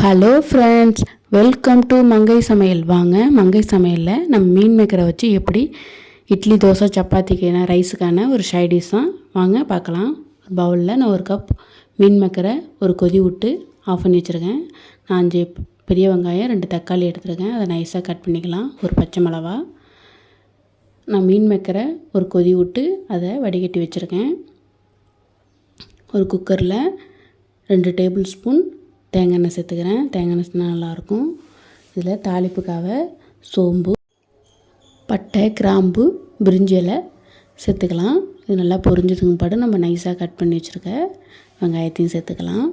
Hello friends welcome to மங்கை சமையல் வாங்க மங்கை சமையலில் நம்ம மீன் மேக்கரை வச்சு எப்படி இட்லி தோசை சப்பாத்திக்கான ரைஸுக்கான ஒரு ஷைடிஸ் தான் வாங்க பார்க்கலாம். ஒரு பவுலில் நான் ஒரு கப் மீன் மேக்கரை ஒரு கொதி விட்டு ஆஃப் பண்ணி வச்சுருக்கேன். நான் அஞ்சு பெரிய வெங்காயம் ரெண்டு தக்காளி எடுத்துருக்கேன். அதை நைஸாக கட் பண்ணிக்கலாம். ஒரு பச்சை மிளவா நான் மீன் மேக்கரை ஒரு கொதி விட்டு அதை வடிகட்டி வச்சுருக்கேன். ஒரு குக்கரில் ரெண்டு டேபிள் ஸ்பூன் தேங்காய் எண்ணெய் சேர்த்துக்கிறேன். தேங்காய் எண்ணெய் நல்லாயிருக்கும். இதில் தாளிப்புக்காக சோம்பு பட்டை கிராம்பு பிரிஞ்சி இலை சேர்த்துக்கலாம். இது நல்லா பொரிஞ்சதுக்கு பாடு நம்ம நைஸாக கட் பண்ணி வச்சுருக்க வெங்காயத்தையும் சேர்த்துக்கலாம்.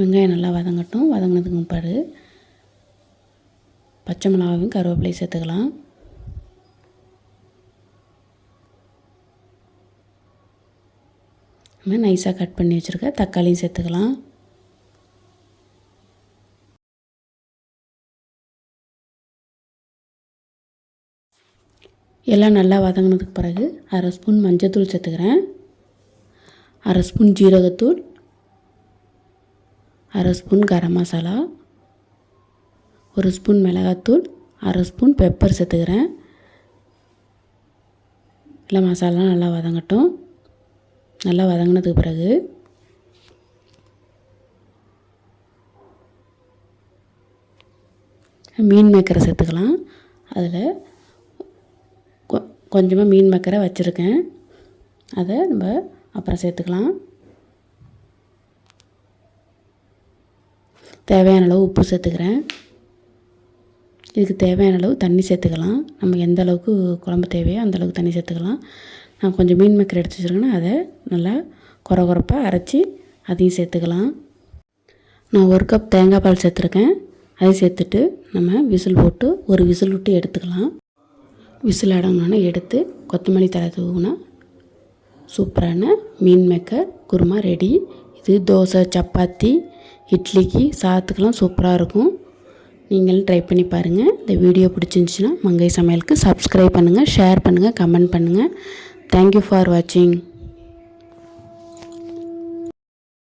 வெங்காயம் நல்லா வதங்கட்டும். வதங்கினதுக்கு பாடு பச்சை மிளகாவையும் கருவேப்பிலையும் சேர்த்துக்கலாம். நம்ம நைஸாக கட் பண்ணி வச்சுருக்க. தக்காளியும் சேர்த்துக்கலாம். எல்லாம் நல்லா வதங்கினதுக்கு பிறகு அரை ஸ்பூன் மஞ்சத்தூள் சேர்த்துக்கிறேன். அரை ஸ்பூன் ஜீரகத்தூள் அரை ஸ்பூன் கரம் மசாலா. ஒரு ஸ்பூன் மிளகாத்தூள் அரை ஸ்பூன் பெப்பர் சேர்த்துக்கிறேன். இல்லை மசாலாலாம் நல்லா வதங்கட்டும். நல்லா வதங்கினதுக்கு பிறகு மீன் மேக்கரை சேர்த்துக்கலாம். அதில் கொ கொஞ்சமாக மீன் மேக்கரை வச்சுருக்கேன். அதை நம்ம அப்புறம் சேர்த்துக்கலாம். தேவையான அளவு உப்பு சேர்த்துக்கிறேன். இதுக்கு தேவையான அளவு தண்ணி சேர்த்துக்கலாம். நம்ம எந்த அளவுக்கு குழம்பு தேவையோ அந்த அளவுக்கு தண்ணி சேர்த்துக்கலாம். நான் கொஞ்சம் மீன் மேக்கர் எடுத்து வச்சுருக்கேன்னா அதை நல்லா குறை குறைப்பாக அரைச்சி அதையும் சேர்த்துக்கலாம். நான் ஒரு கப் தேங்காய் பால் சேர்த்துருக்கேன். அதையும் சேர்த்துட்டு நம்ம விசில் போட்டு ஒரு விசில் விட்டு எடுத்துக்கலாம். விசில் அடங்கினோன்னா எடுத்து கொத்தமல்லி தலை தூவினா சூப்பரான மீன் மேக்கர் குருமா ரெடி. இது தோசை சப்பாத்தி இட்லிக்கு சாத்துக்கெல்லாம் சூப்பராக இருக்கும். நீங்களும் ட்ரை பண்ணி பாருங்கள் இந்த வீடியோ பிடிச்சிருந்துச்சின்னா மங்கை சமையலுக்கு சப்ஸ்கிரைப் பண்ணுங்கள் ஷேர் பண்ணுங்கள் கமெண்ட் பண்ணுங்கள் థ్యాంక్ యూ ఫార్ వాచింగ్